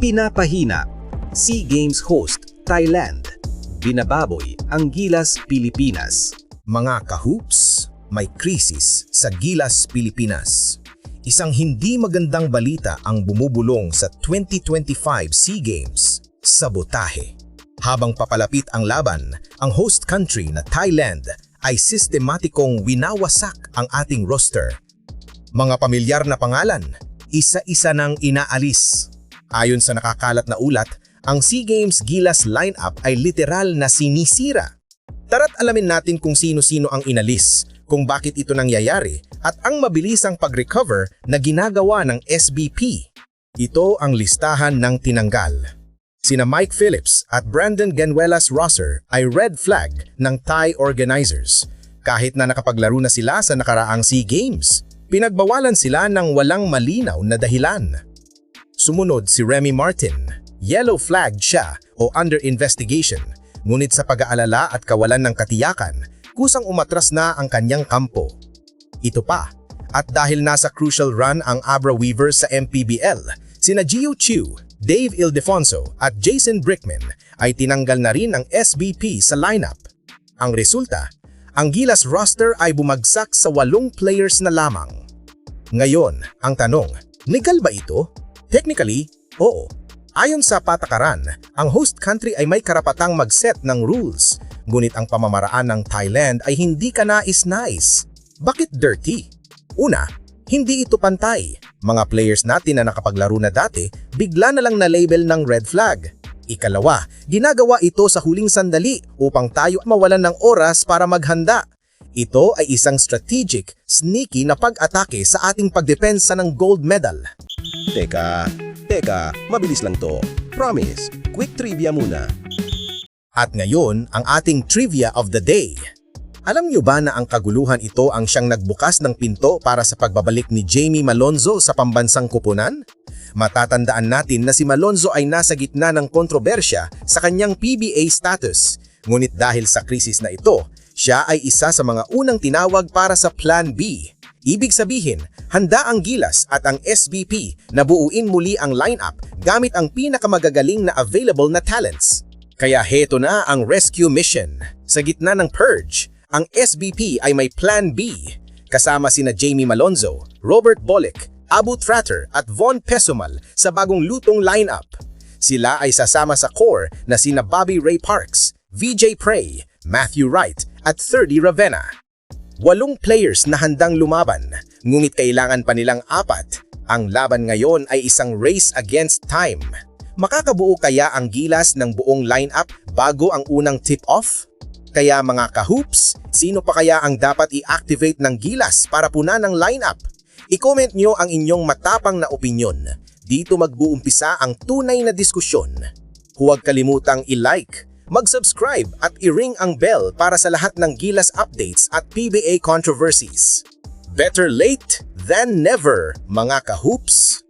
Pinapahina, SEA Games host, Thailand. Binababoy ang Gilas, Pilipinas. Mga kahoops, may krisis sa Gilas, Pilipinas. Isang hindi magandang balita ang bumubulong sa 2025 SEA Games, sabotahe. Habang papalapit ang laban, ang host country na Thailand ay sistematikong winawasak ang ating roster. Mga pamilyar na pangalan, isa-isa nang inaalis. Ayon sa nakakalat na ulat, ang SEA Games Gilas lineup ay literal na sinisira. Tara't alamin natin kung sino-sino ang inalis, kung bakit ito nangyayari, at ang mabilisang pag-recover na ginagawa ng SBP. Ito ang listahan ng tinanggal. Sina Mike Phillips at Brandon Genuelas Rosser ay red flag ng Thai organizers. Kahit na nakapaglaro na sila sa nakaraang SEA Games, pinagbawalan sila ng walang malinaw na dahilan. Sumunod si Remy Martin. Yellow flagged siya o under investigation. Ngunit sa pag-aalala at kawalan ng katiyakan, kusang umatras na ang kanyang kampo. Ito pa, at dahil nasa crucial run ang Abra Weavers sa MPBL, sina Gio Chu, Dave Ildefonso at Jason Brickman ay tinanggal na rin ang SBP sa lineup. Ang resulta, ang Gilas roster ay bumagsak sa walong players na lamang. Ngayon, ang tanong, legal ba ito? Technically, oo. Ayon sa patakaran, ang host country ay may karapatang mag-set ng rules. Ngunit ang pamamaraan ng Thailand ay hindi ka nais-nais. Bakit dirty? Una, hindi ito pantay. Mga players natin na nakapaglaro na dati, bigla na lang na-label ng red flag. Ikalawa, ginagawa ito sa huling sandali upang tayo mawalan ng oras para maghanda. Ito ay isang strategic, sneaky na pag-atake sa ating pagdepensa ng gold medal. Teka, teka, mabilis lang to. Promise, quick trivia muna. At ngayon, ang ating trivia of the day. Alam niyo ba na ang kaguluhan ito ang siyang nagbukas ng pinto para sa pagbabalik ni Jamie Malonzo sa pambansang kupunan? Matatandaan natin na si Malonzo ay nasa gitna ng kontrobersya sa kanyang PBA status. Ngunit dahil sa krisis na ito, siya ay isa sa mga unang tinawag para sa Plan B. Ibig sabihin, handa ang Gilas at ang SBP na buuin muli ang lineup gamit ang pinakamagagaling na available na talents. Kaya heto na ang rescue mission. Sa gitna ng purge, ang SBP ay may Plan B. Kasama sina Jamie Malonzo, Robert Bolick, Abu Tratter at Von Pesumal sa bagong lutong lineup. Sila ay sasama sa core na sina Bobby Ray Parks, VJ Prey, Matthew Wright at 30 Ravenna. Walong players na handang lumaban, ngunit kailangan pa nilang apat. Ang laban ngayon ay isang race against time. Makakabuo kaya ang gilas ng buong lineup bago ang unang tip-off? Kaya mga kahoops, sino pa kaya ang dapat i-activate ng gilas para punan ang lineup? I-comment nyo ang inyong matapang na opinyon. Dito magbuumpisa ang tunay na diskusyon. Huwag kalimutang i-like, mag-subscribe at i-ring ang bell para sa lahat ng Gilas updates at PBA controversies. Better late than never, mga kahoops!